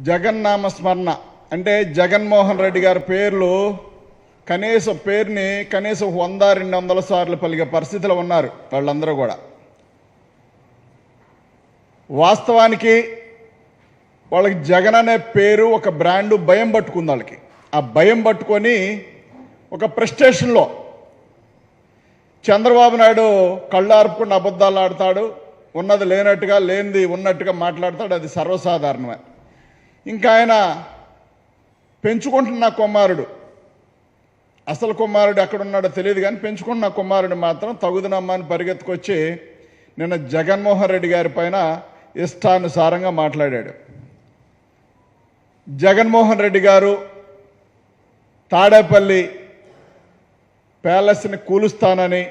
జగన్నామ స్మరణ. అంటే జగన్మోహన్ రెడ్డి గారి పేర్లు కనీసం పేరుని కనీసం వంద రెండు వందల సార్లు పలిగే పరిస్థితిలో ఉన్నారు వాళ్ళందరూ కూడా. వాస్తవానికి వాళ్ళకి జగన్ అనే పేరు ఒక బ్రాండు భయం పట్టుకుంది వాళ్ళకి. ఆ భయం పట్టుకొని ఒక ప్రెస్టేషన్లో చంద్రబాబు నాయుడు కళ్ళు అబద్ధాలు ఆడతాడు ఉన్నది లేనట్టుగా లేనిది ఉన్నట్టుగా మాట్లాడతాడు అది సర్వసాధారణమే. ఇంకా ఆయన పెంచుకుంటున్న కుమారుడు. అసలు కుమారుడు ఎక్కడున్నాడో తెలియదు కానీ పెంచుకుంటున్న కుమారుడు మాత్రం తగుదనమ్మని పరిగెత్తుకొచ్చి నిన్న జగన్మోహన్ రెడ్డి గారి పైన ఇష్టానుసారంగా మాట్లాడాడు. జగన్మోహన్ రెడ్డి గారు తాడేపల్లి ప్యాలెస్ని కూలుస్తానని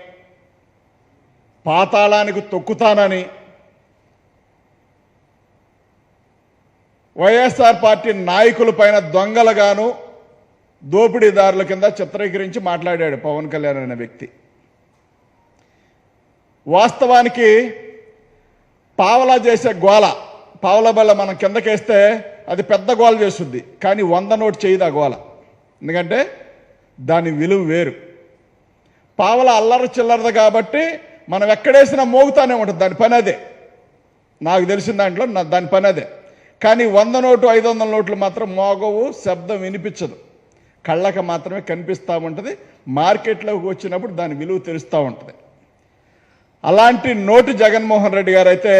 పాతాళానికి తొక్కుతానని వైఎస్ఆర్ పార్టీ నాయకుల పైన దొంగలుగాను దోపిడీదారుల కింద చిత్రీకరించి మాట్లాడాడు పవన్ కళ్యాణ్ అనే వ్యక్తి. వాస్తవానికి పావలా చేసే గోల పావలా బల్ల మనం కిందకేస్తే అది పెద్ద గోల చేస్తుంది కానీ వంద నోటు చేయదు ఆ గోల. ఎందుకంటే దాని విలువ వేరు. పావల అల్లర చిల్లరది కాబట్టి మనం ఎక్కడేసినా మోగుతానే ఉంటుంది దాని పని అదే. నాకు తెలిసిన దాంట్లో నా దాని పని అదే. కానీ వంద నోటు ఐదు వందల నోట్లు మాత్రం మోగవు శబ్దం వినిపించదు. కళ్ళకు మాత్రమే కనిపిస్తూ ఉంటుంది. మార్కెట్లోకి వచ్చినప్పుడు దాని విలువ తెలుస్తూ ఉంటుంది. అలాంటి నోటు జగన్మోహన్ రెడ్డి గారు అయితే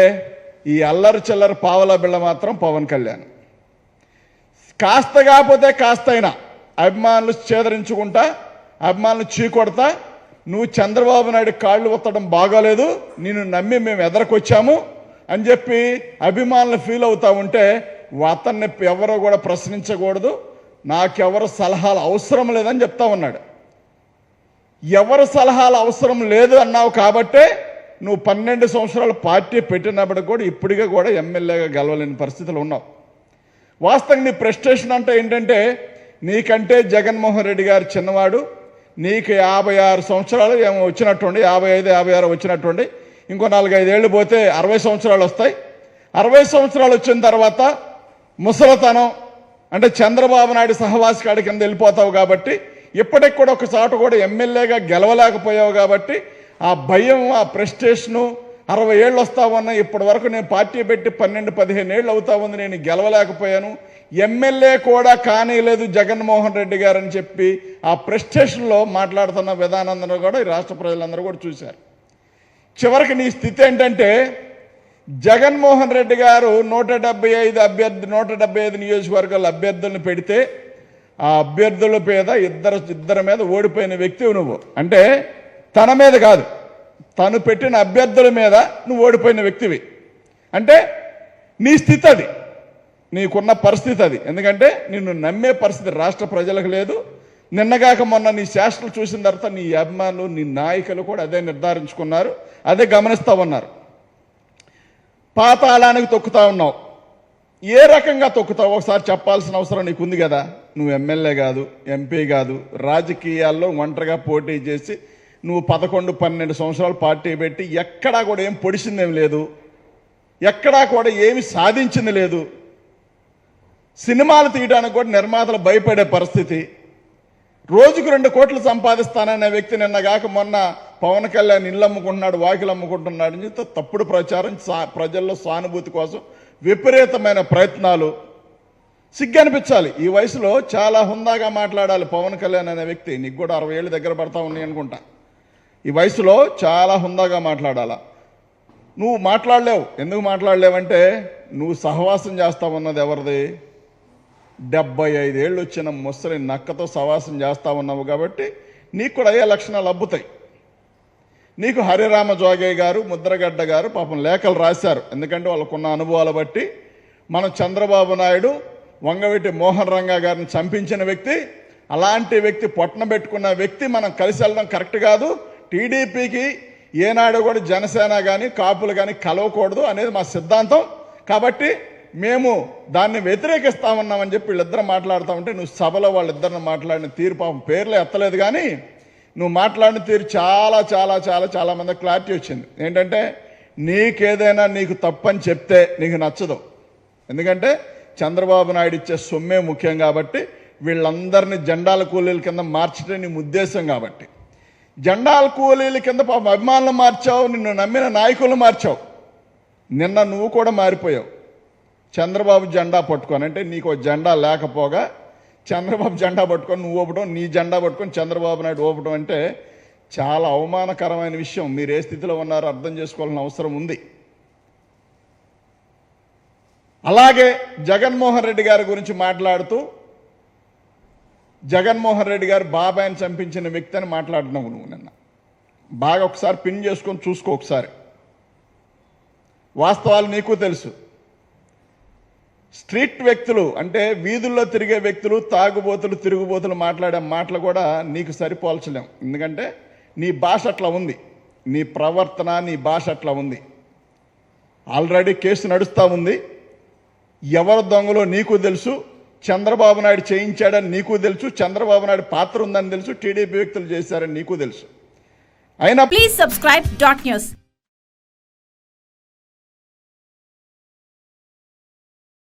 ఈ అల్లరి చిల్లర పావల బిళ్ళ మాత్రం పవన్ కళ్యాణ్. కాస్త కాకపోతే కాస్త అయినా అభిమానులు చేదరించుకుంటా అభిమానులు చీకొడతా నువ్వు చంద్రబాబు నాయుడు కాళ్ళు ఒత్తడం బాగోలేదు నిన్ను నమ్మి మేము ఎదరకొచ్చాము అని చెప్పి అభిమానులు ఫీల్ అవుతా ఉంటే అతన్ని ఎవరో కూడా ప్రశ్నించకూడదు. నాకెవరు సలహాలు అవసరం లేదని చెప్తా ఉన్నాడు. ఎవరు సలహాలు అవసరం లేదు అన్నావు కాబట్టే నువ్వు పన్నెండు సంవత్సరాలు పార్టీ పెట్టినప్పుడు కూడా ఇప్పటికే కూడా ఎమ్మెల్యేగా గెలవలేని పరిస్థితులు ఉన్నావు. వాస్తవంగా నీ ప్రెస్టేషన్ అంటే ఏంటంటే నీకంటే జగన్మోహన్ రెడ్డి గారు చిన్నవాడు నీకు యాభై ఆరు సంవత్సరాలు ఏమో వచ్చినట్టుండి యాభై ఐదు యాభై ఆరు వచ్చినట్టుండి ఇంకో నాలుగైదేళ్ళు పోతే అరవై సంవత్సరాలు వస్తాయి. అరవై సంవత్సరాలు వచ్చిన తర్వాత ముసలతనం అంటే చంద్రబాబు నాయుడు సహవాసి కాడి కింద వెళ్ళిపోతావు కాబట్టి ఇప్పటికి కూడా ఒక చోట కూడా ఎమ్మెల్యేగా గెలవలేకపోయావు కాబట్టి ఆ భయం ఆ ప్రెస్టేషను అరవై ఏళ్ళు వస్తా ఉన్నా ఇప్పటి వరకు నేను పార్టీ పెట్టి పన్నెండు పదిహేను ఏళ్ళు అవుతా ఉంది నేను గెలవలేకపోయాను. ఎమ్మెల్యే కూడా కానీలేదు జగన్మోహన్ రెడ్డి గారని చెప్పి ఆ ప్రెస్టేషన్లో మాట్లాడుతున్న విధానందరూ కూడా ఈ రాష్ట్ర ప్రజలందరూ కూడా చూశారు. చివరికి నీ స్థితి ఏంటంటే జగన్మోహన్ రెడ్డి గారు నూట డెబ్బై ఐదు అభ్యర్థి నూట డెబ్బై ఐదు నియోజకవర్గాల అభ్యర్థులను పెడితే ఆ అభ్యర్థుల మీద ఇద్దరు ఇద్దరి మీద ఓడిపోయిన వ్యక్తివి నువ్వు. అంటే తన మీద కాదు తను పెట్టిన అభ్యర్థుల మీద నువ్వు ఓడిపోయిన వ్యక్తివి. అంటే నీ స్థితి అది నీకున్న పరిస్థితి అది. ఎందుకంటే నిన్ను నమ్మే పరిస్థితి రాష్ట్ర ప్రజలకు లేదు నిన్నగాక మొన్న నీ శాస్త్రలు చూసిన తర్వాత నీ అభిమానులు నీ నాయకులు కూడా అదే నిర్ధారించుకున్నారు అదే గమనిస్తూ ఉన్నారు. పాతాళానికి తొక్కుతా ఉన్నావు. ఏ రకంగా తొక్కుతావు? ఒకసారి చెప్పాల్సిన అవసరం నీకు ఉంది కదా. నువ్వు ఎమ్మెల్యే కాదు ఎంపీ కాదు రాజకీయాల్లో ఒంటరిగా పోటీ చేసి నువ్వు పదకొండు పన్నెండు సంవత్సరాలు పార్టీ పెట్టి ఎక్కడా కూడా ఏం పొడిచిందేం లేదు. ఎక్కడా కూడా ఏమి సాధించింది లేదు. సినిమాలు తీయడానికి కూడా నిర్మాతలు భయపడే పరిస్థితి. రోజుకు రెండు కోట్లు సంపాదిస్తాననే వ్యక్తి నిన్న కాక మొన్న పవన్ కళ్యాణ్ ఇల్లు అమ్ముకుంటున్నాడు వాకిలు అమ్ముకుంటున్నాడు అని చెప్తే తప్పుడు ప్రచారం సా- ప్రజల్లో సానుభూతి కోసం విపరీతమైన ప్రయత్నాలు. సిగ్గు అనిపించాలి. ఈ వయసులో చాలా హుందాగా మాట్లాడాలి పవన్ కళ్యాణ్ అనే వ్యక్తి. నీకు కూడా అరవై ఏళ్ళు దగ్గర పడతా ఉన్నాయి అనుకుంటా. ఈ వయసులో చాలా హుందాగా మాట్లాడాలా. నువ్వు మాట్లాడలేవు. ఎందుకు మాట్లాడలేవంటే నువ్వు సహవాసం చేస్తా ఉన్నది ఎవరిది? డెబ్బై ఐదేళ్ళు వచ్చిన ముసలి నక్కతో సవాసం చేస్తా ఉన్నావు కాబట్టి నీకు కూడా అయ్యే లక్షణాలు అబ్బుతాయి. నీకు హరిరామ జోగయ్య గారు ముద్రగడ్డ గారు పాపం లేఖలు రాశారు. ఎందుకంటే వాళ్ళకున్న అనుభవాలు బట్టి మనం చంద్రబాబు నాయుడు వంగవీటి మోహన్ రంగా గారిని చంపించిన వ్యక్తి అలాంటి వ్యక్తి పొట్టన పెట్టుకున్న వ్యక్తి మనం కలిసి వెళ్ళడం కరెక్ట్ కాదు. టీడీపీకి ఏనాడు కూడా జనసేన కానీ కాపులు కానీ కలవకూడదు అనేది మా సిద్ధాంతం. కాబట్టి మేము దాన్ని వ్యతిరేకిస్తామన్నామని చెప్పి వీళ్ళిద్దరు మాట్లాడుతూ ఉంటే నువ్వు సభలో వాళ్ళిద్దరిని మాట్లాడిన తీరు పాపం పేర్లు ఎత్తలేదు కానీ నువ్వు మాట్లాడిన తీరు చాలా చాలా చాలా చాలా మంది క్లారిటీ వచ్చింది. ఏంటంటే నీకేదైనా నీకు తప్పని చెప్తే నీకు నచ్చదు. ఎందుకంటే చంద్రబాబు నాయుడు ఇచ్చే సొమ్మే ముఖ్యం కాబట్టి వీళ్ళందరినీ జెండాల కూలీల కింద మార్చడం నీ ఉద్దేశం కాబట్టి. జెండాల కూలీల కింద పాపం అభిమానులు మార్చావు నిన్ను నమ్మిన నాయకులు మార్చావు. నిన్న నువ్వు కూడా మారిపోయావు. చంద్రబాబు జెండా పట్టుకొని అంటే నీకు జెండా లేకపోగా చంద్రబాబు జెండా పట్టుకొని నువ్వు ఊపటం నీ జెండా పట్టుకొని చంద్రబాబు నాయుడు ఊపటం అంటే చాలా అవమానకరమైన విషయం. మీరు ఏ స్థితిలో ఉన్నారో అర్థం చేసుకోవాల్సిన అవసరం ఉంది. అలాగే జగన్మోహన్ రెడ్డి గారి గురించి మాట్లాడుతూ జగన్మోహన్ రెడ్డి గారు బాబాయిని చంపించిన వ్యక్తి అని మాట్లాడినావు నువ్వు నిన్న. బాగా ఒకసారి పిన్ చేసుకొని చూసుకో ఒకసారి. వాస్తవాలు నీకు తెలుసు. స్ట్రీట్ వ్యక్తులు అంటే వీధుల్లో తిరిగే వ్యక్తులు తాగుబోతులు తిరుగుబోతులు మాట్లాడే మాటలు కూడా నీకు సరిపోల్చలేం. ఎందుకంటే నీ భాష అట్లా ఉంది. నీ ప్రవర్తన నీ భాష అట్లా ఉంది. ఆల్రెడీ కేసు నడుస్తూ ఉంది. ఎవరు దొంగలో నీకు తెలుసు చంద్రబాబు నాయుడు చేయించాడని నీకు తెలుసు చంద్రబాబు నాయుడు పాత్ర ఉందని తెలుసు టీడీపీ వ్యక్తులు చేశారని నీకు తెలుసు. అయినా ప్లీజ్ సబ్స్క్రైబ్ డాట్ న్యూస్